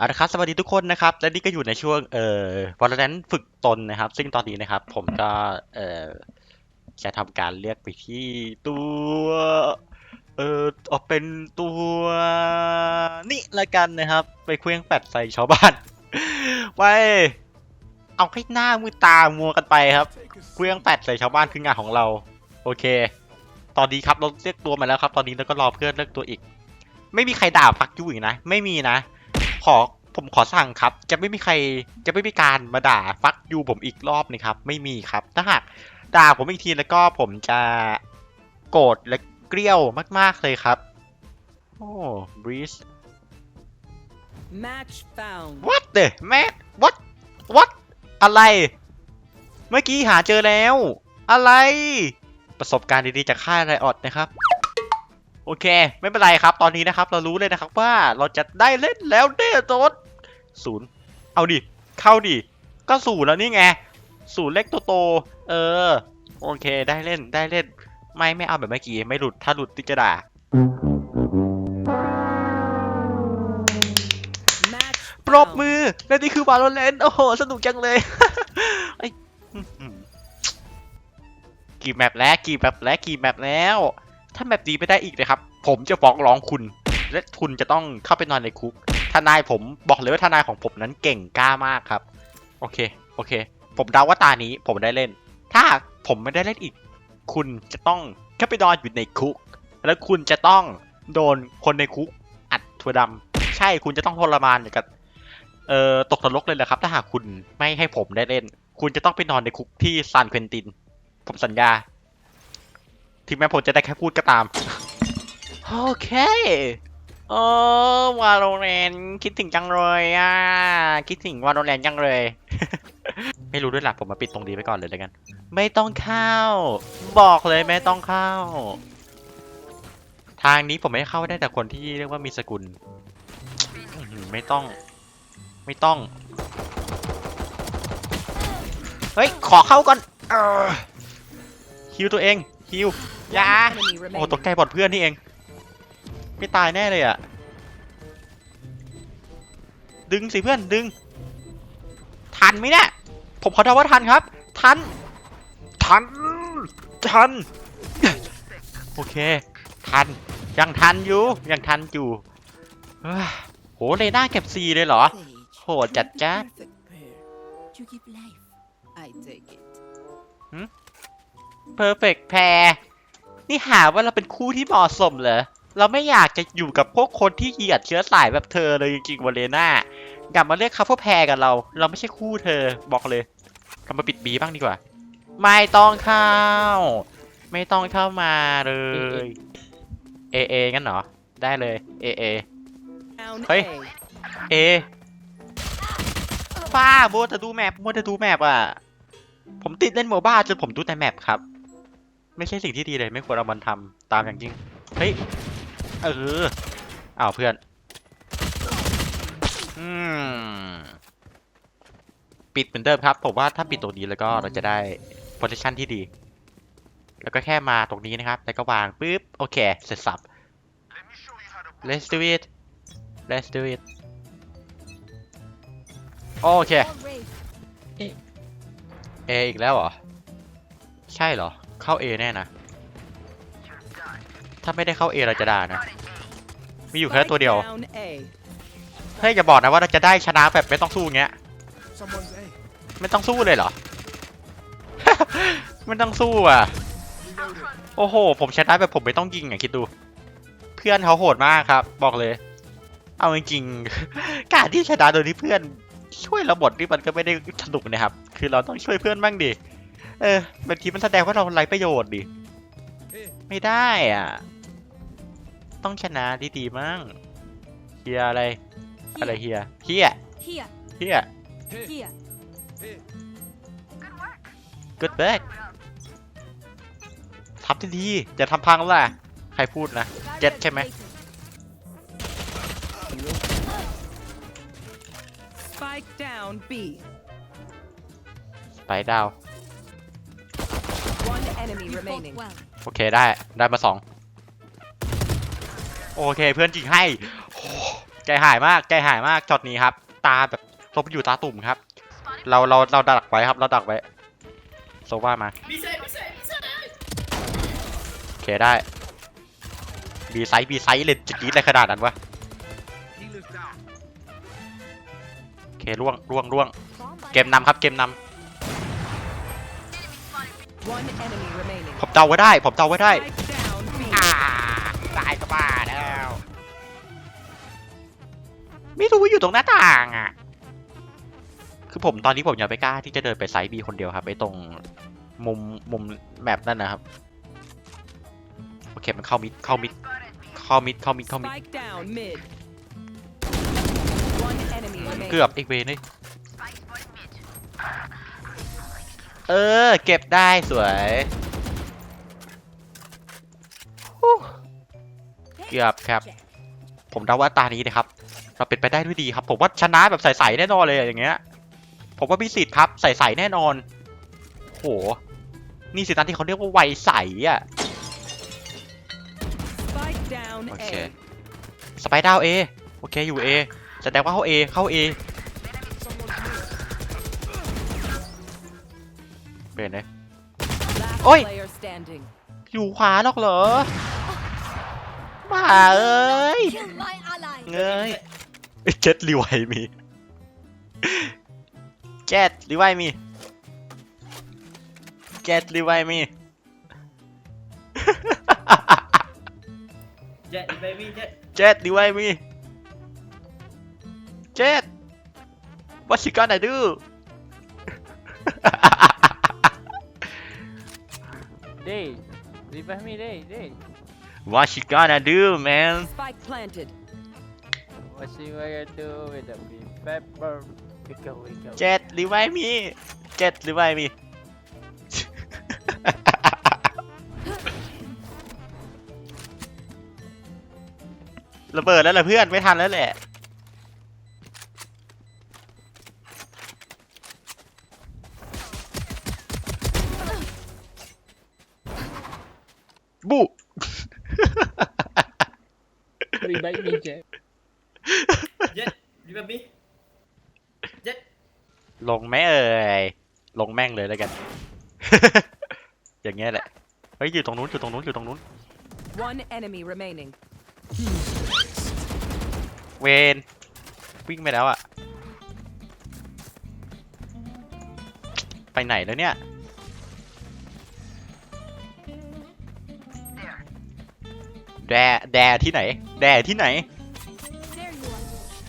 เอาละครับสวัสดีทุกคนนะครับ และนี่ก็อยู่ในช่วงเอ่อวอลเลนฝึกตนนะครับ ซึ่งตอนนี้นะครับ ผมก็เอ่อจะทำการเลือกไปที่ตัวเอ่อเอาเป็นตัวนี่ละกันนะครับ ไปเคว้งแปดใส่ชาวบ้านไปเอาให้หน้ามือตามัวกันไปครับเคว้งแปดใส่ชาวบ้านคืองานของเรา โอเค ตอนนี้ครับเราเลือกตัวมาแล้วครับ ตอนนี้เราก็รอเพื่อนเลือกตัวอีก ไม่มีใครด่าฟักยูอีกนะ ไม่มีนะ ขอผมขอสั่งครับ จะไม่มีใครจะไม่มีการมาด่าฟักยูผมอีกรอบนะครับ ไม่มีครับ ถ้าหากด่าผมอีกทีแล้วก็ผมจะโกรธและเกลี้ยวมากๆเลยครับ โอ้บริส Match found. what the man what what อะไร เมื่อกี้หาเจอแล้ว อะไร ประสบการณ์ดีๆจากค่ายไรออดนะครับ โอเค ไม่เป็นไรครับ ตอนนี้นะครับ เรารู้เลยนะครับว่าเราจะได้เล่นแล้วเด้อโจดศูนย์เอาดิ เข้าดิ ก็ศูนย์แล้วนี่ไงศูนย์เล็กตัวโต เออ โอเค ได้เล่น ได้เล่น ไม่ ไม่เอาแบบเมื่อกี้ ไม่หลุด ถ้าหลุดติจะด่าปรบมือ และนี่คือ Valorant โอ้โห สนุกจังเลยกี่แมปแล้ว กี่แมปแล้ว กี่แมปแล้ว ถ้าแมปดีไม่ได้อีกนะครับ ผมจะฟ้องร้องคุณ และคุณจะต้องเข้าไปนอนในคุก ทนายผมบอกเลยว่าทนายของผมนั้นเก่งกล้ามากครับ โอเค โอเค ผมเดาว่าตานี้ผมได้เล่น ถ้าผมไม่ได้เล่นอีก คุณจะต้องเข้าไปนอนอยู่ในคุก แล้วคุณจะต้องโดนคนในคุก อัดถั่วดำใช่ คุณจะต้องทรมานอย่างกับเอ่อตกนรกเลยแหละครับ ถ้าหากคุณไม่ให้ผมได้เล่น คุณจะต้องไปนอนในคุกที่ซานเควินติน ผมสัญญา ถึงแม้ผมจะได้แค่พูดก็ตาม โอเคโอ้วาโลแรนคิดถึงจังเลยอะ คิดถึงวาโลแรนจังเลย ไม่รู้ด้วยหลักผมมาปิดตรงนี้ไปก่อนเลยแล้วกัน ไม่ต้องเข้า บอกเลยไม่ต้องเข้า ทางนี้ผมไม่ให้เข้าได้แต่คนที่เรียกว่ามีสกุลอื้อหือไม่ต้อง ไม่ต้อง เฮ้ย ขอเข้าก่อนเออฮิวตัวเองฮิว อยา Enemy โอ้ remaining. ตกใจบอดเพื่อนนี่เอง ไม่ตายแน่เลยอะ ดึงสิเพื่อนดึง ทันไหมเนี่ย ผมขอเดาว่าทันครับ ทัน ทัน ทัน โอเค ทัน ยังทันอยู่ ยังทันอยู่เฮ้ยโหเลน่าเก็บซีเลยเหรอ Sage, โหดจัดจ้า perfect pair. You give life. I take it. perfect pair นี่หาว่าเราเป็นคู่ที่เหมาะสมเหรอเราไม่อยากจะอยู่กับพวกคนที่เหยียดเชื้อสายแบบเธอเลยจริงๆวาเลน่ากลับมาเรียกเขาพวกแพรกับเรา เราไม่ใช่คู่เธอบอกเลยกลับมาปิดบีบ้างดีกว่า ไม่ต้องเข้า ไม่ต้องเข้ามาเลยเอเองั้นเหรอได้เลยเอเอ Down Hey. A. เอป้าโบจะดูแมปโบจะดูแมปอะผมติดเล่นโมบ้าจนผมดูแต่แมปครับ ไม่ใช่สิ่งที่ดีเลยไม่ควรเอามันทำตามอย่างยิ่งเฮ้ยเอออ้าวเพื่อนอืมปิดเหมือนเดิมครับผมว่าถ้าปิดตรงนี้แล้วก็เราจะได้ position ที่ดี แล้วก็แค่มาตรงนี้นะครับ แล้วก็วางปุ๊บโอเคเสร็จสับ let's do it let's do it โอเค A อีกแล้วเหรอ ใช่เหรอ เข้า A แน่นะ ถ้าไม่ได้เข้า A เราจะด่านะ มีอยู่แค่ตัวเดียว เฮ้ยอย่าบอกนะว่าเราจะได้ชนะแบบไม่ต้องสู้เงี้ย ไม่ต้องสู้เลยเหรอ ไม่ต้องสู้อะ โอ้โห ผมชนะแบบผมไม่ต้องยิงอะคิดดู เพื่อนเขาโหดมากครับ บอกเลย เอาจริงๆ การที่ชนะโดยที่เพื่อนช่วยเราหมดนี่มันก็ไม่ได้สนุกนะครับ คือเราต้องช่วยเพื่อนบ้างดิ เออบางทีมันแสดงว่าเราไร้ประโยชน์ดิ Here. ไม่ได้อะ ต้องชนะดีๆมั่งเฮียอะไร อะไรเฮียเฮีย Here, เฮีย Here. here. Here. good back ทับดีๆอย่าทำพังล่ะ ใครพูดนะ Jet ใช่ไหม Spike down B. ไปดาว One enemy You fought remaining. well. โอเคได้ได้มาสองโอเคเพื่อนจริงให้โอ้ใจใจหายมากใจหายมากช็อตนี้ครับ ตาแบบลบอยู่ตาตุ่มครับ เราเราเราดักไว้ครับเราดักไว้โซว่ามาโอเคได้บีไซส์บีไซส์เลยจะกรีดอะไรขนาดนั้นวะ Healer's down. โอเคล่วงล่วงล่วง Bomb เกมนำครับเกมน One enemy remaining. ำ ผมเดาไว้ได้ ผมเดาไว้ได้ Spike down B. อ่าได้ก็บ้าแล้ว ไม่รู้ว่าอยู่ตรงหน้าต่างอะ คือผมตอนนี้ผมยังไม่กล้าที่จะเดินไปไซส์บีคนเดียวครับไอ้ตรงมุมมุมแมปนั่นนะครับ โอเคมันเข้ามิดเข้ามิดเข้ามิดเข้ามิดเข้ามิด Spike down mid. One enemy remaining. เกือบอีกเวนึ เออ เก็บได้สวยฮู้เกือบครับ ผมเดาว่าตานี้นะครับ เราเป็นไปได้ด้วยดีครับ ผมว่าชนะแบบใสๆแน่นอนเลยอะอย่างเงี้ย ผมว่ามีสิทธิ์ครับใสๆแน่นอน โห นี่สินะที่เขาเรียกว่าไวใสอะ Spike down โอเค A. สไปดาวเอโอเคอยู่เอแสดงว่าเข้าเอเข้าเอ เป็นไง Last Oi. player standing. อยู่ขวาหรอกเหรอบ้าเอ้ย Kill my ally. เงยเจ็ดรีไวมีเจ็ดรีไวมีเจ็ดรีไวมี Jet, baby, jet. เจ็ดรีไวมีเจ็ด what you gonna do Day, revive me, Day, Day. what you gonna do man Spike planted. What you gonna do with the big pepper? Wiggle, wiggle. เจ็ดรีไวมีเจ็ดรีไวมีระเบิดแล้วล่ะเพื่อน ไม่ทันแล้วแหละ Revive me, Jet. Jet, revive me. Jet. ลงไหมเอ่ย ลงแม่งเลยแล้วกัน อย่างเงี้ยแหละ เฮ้ยอยู่ตรงนู้นอยู่ตรงนู้นอยู่ตรงนู้น One enemy remaining. เวนวิ่งไปแล้วอะไปไหนแล้วเนี่ย แดแดที่ไหน แดที่ไหน There you are.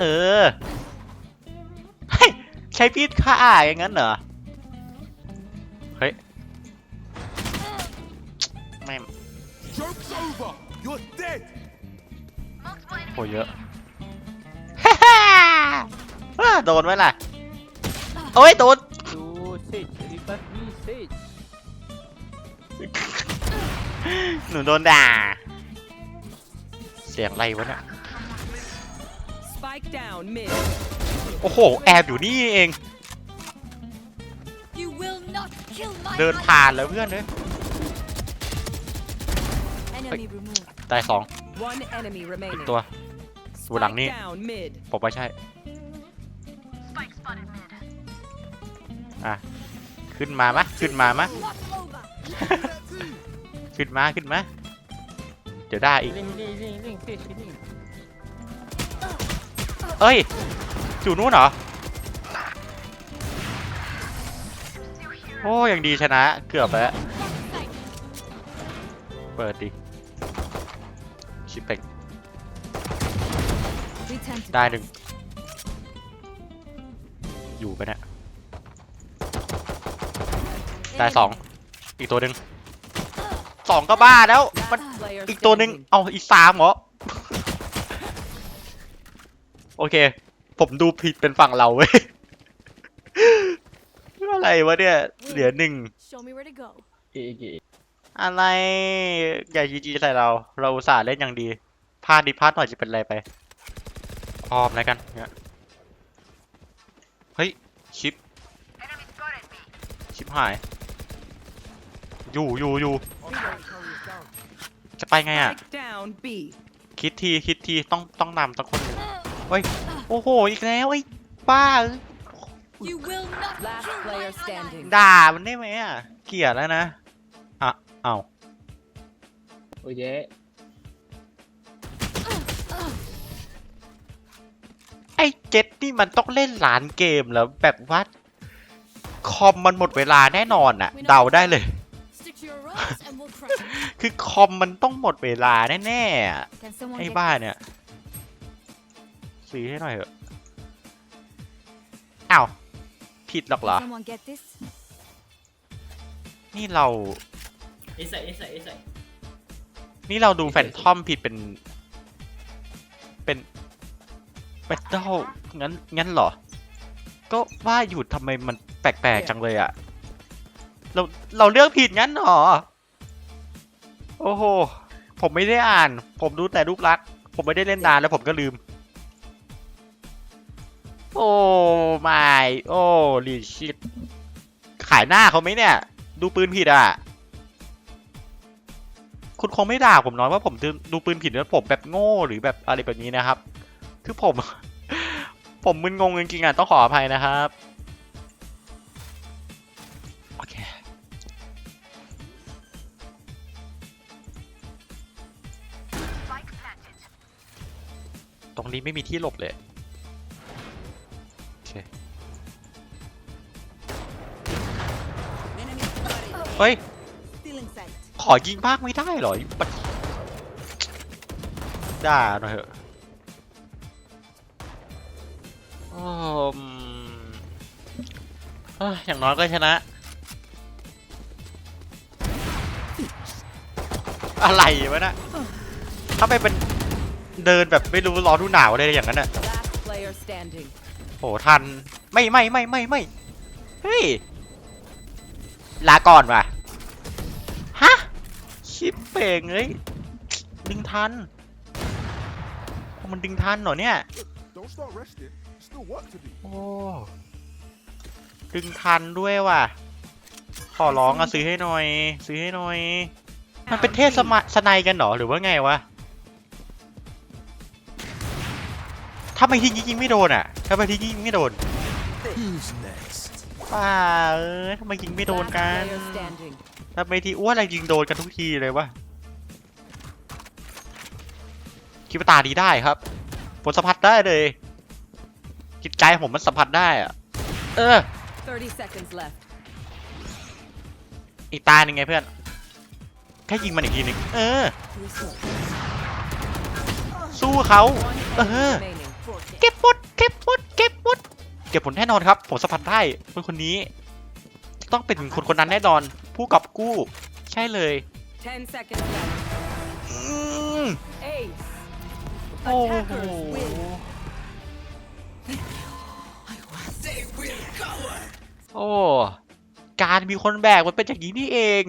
เออเฮ้ยใช้พีดฆ่าอย่างนั้นเหรอ เฮ้ยไม่ Joke's over. You're dead. โหเยอะฮ่าฮ่าอ่าโดนไหมล่ะ โอ้ยโดน You Sage, revive me, Sage. หนูโดนด่า เสียงอะไรวะเนี่ย Spike down mid. โอ้โห แอบอยู่นี่เอง You will not kill my เดินผ่านแล้วเพื่อนเลย Enemy removed. ตายสอง One enemy อีก remaining. ตัวอยู่หลังนี่ Spike down mid. ผมว่าใช่ อะ ขึ้นมามะ ขึ้นมามะขึ้นมา ขึ้นมาเดี๋ยวได้อีกเอ้ยอยู่นู้นเหรอ โอ้ยังดีชนะ เกือบแล้ว เปิดดิ ชิปเป่งได้หนึ่ง อยู่ไปะเนี่ย ได้สอง อีกตัวหนึ่ง สองก็บ้าแล้วมัน Last player อีกตัวหนึ่ง standing. เอาอีกสามเหรอ โอเค ผมดูผิดเป็นฝั่งเราเว้ย อะไรวะเนี่ย เหลือหนึ่ง Show me where to go. Okay, okay. อะไรอย่าจีจีใส่เรา เราอุตส่าห์เล่นอย่างดีพลาดดิพลาดหน่อยจะเป็นอะไรไปพร้อมแล้วกันเนี่ยเฮ้ย ชิป ชิปหาย อยู่อยู่อยู่ Hostile carrier down. จะไปไงอะ Spike down B. คิดทีคิดทีต้องต้องนำต้องคนหนึ่งโอเฮ้ยโอ้โหอีกแล้วไอ้บ้า You will not Last kill my player ally. standing. ด่ามันได้ไหมอะ เกลียดแล้วนะอะเอาโอ้ยเย้ไอ้เจ็ดนี่มันต้องเล่นหลานเกมแล้วแบบว่าคอมมันหมดเวลาแน่นอนอะ เดาได้เลย คือคอมมันต้องหมดเวลาแน่ๆอะ Can someone ไอ้ get บ้า this? เนี่ย ซื้อให้หน่อยเถอะอ้าวผิดหรอกเหรอ Can someone get this? นี่เราเอใส่เอใส่เอใส่นี่เราดูแฟนทอมผิดเป็น เป็นแบตเทิลงั้น งั้นเหรอ ก็ว่าอยู่ทำไมมันแปลกๆจังเลยอะเรา เราเลือกผิดงั้นเหรอ โอ้โห ผมไม่ได้อ่าน ผมดูแต่รูปลักษณ์ผมไม่ได้เล่นนานแล้วผมก็ลืม โอ้ไม่โอ้ลีชิตขายหน้าเขาไหมเนี่ย ดูปืนผิดอะ คุณคงไม่ด่าผมน้อยว่าผมดูปืนผิดแล้วผมแบบโง่หรือแบบอะไรแบบนี้นะครับ คือผม ผมมึนงงจริงๆอะต้องขออภัยนะครับ ตรงนี้ไม่มีที่หลบเลยโอเคเฮ้ย ขอยิงบ้างไม่ได้เหรอมันด่าหน่อยเถอะอย่างน้อยก็ชนะ อะไรวะนะถ้าไปเป็น เดินแบบไม่รู้ร้อนรู้หนาวอะไรอย่างนั้นอะ โหทัน ไม่ไม่ไม่ไม่ไม่เฮ้ย ลาก่อนว่ะ ฮะ ชิปเป่งเอ้ยดึงทัน มันดึงทันเหรอเนี่ย โอ้ ดึงทันด้วยว่ะ ขอร้องอะซื้อให้หน่อย ซื้อให้หน่อย มันเป็นเทศสมะสไนกันเหรอหรือว่าไงวะ ทำไมที่ยิงไม่โดนอะทำไมที่ยิงไม่โดน Who's next? ป้าเอ้ยทำไมยิงไม่โดน Last กัน player standing. ทำไมที่อ้วนอะไรยิงโดนกันทุกทีเลยวะคิดว่าตาดีได้ครับผมสัมผัสได้เลยจิตใจผมมันสัมผัสได้อะเออ30 seconds left. อีกตาหนึ่งไงเพื่อนแค่ยิงมันอีกทีหนึ่งเออ สู้เขา One Uh-huh. enemy remaining. เก็บหมดเก็บหมดเก็บหมดเก็บผลแน่นอนครับ ผมสัมผัสได้คนคนนี้ ต้องเป็นคนคนนั้นแน่นอน ผู้กอบกู้ ใช่เลย10 seconds left. อืม Ace. โอ้โห Attackers win. โอ้การมีคนแบกมันเป็นอย่างนี้นี่เอง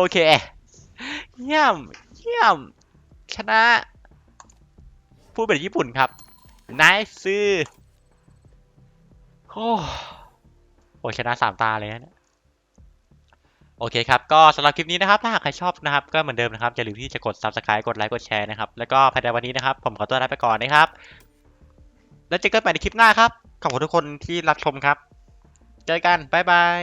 โอเค เยี่ยม เยี่ยม ชนะ พูดเป็นญี่ปุ่นครับนายซื้อโอ้โหชนะสามตาเลยนะโอเคครับ ก็สำหรับคลิปนี้นะครับ ถ้าหากใครชอบนะครับ ก็เหมือนเดิมนะครับ อย่าลืมที่จะกด subscribe กดไลค์ กดแชร์นะครับ แล้วก็ภายในวันนี้นะครับ ผมขอตัวลาไปก่อนนะครับ แล้วเจอกันใหม่ในคลิปหน้าครับ ขอบคุณทุกคนที่รับชมครับ เจอกัน บ๊ายบาย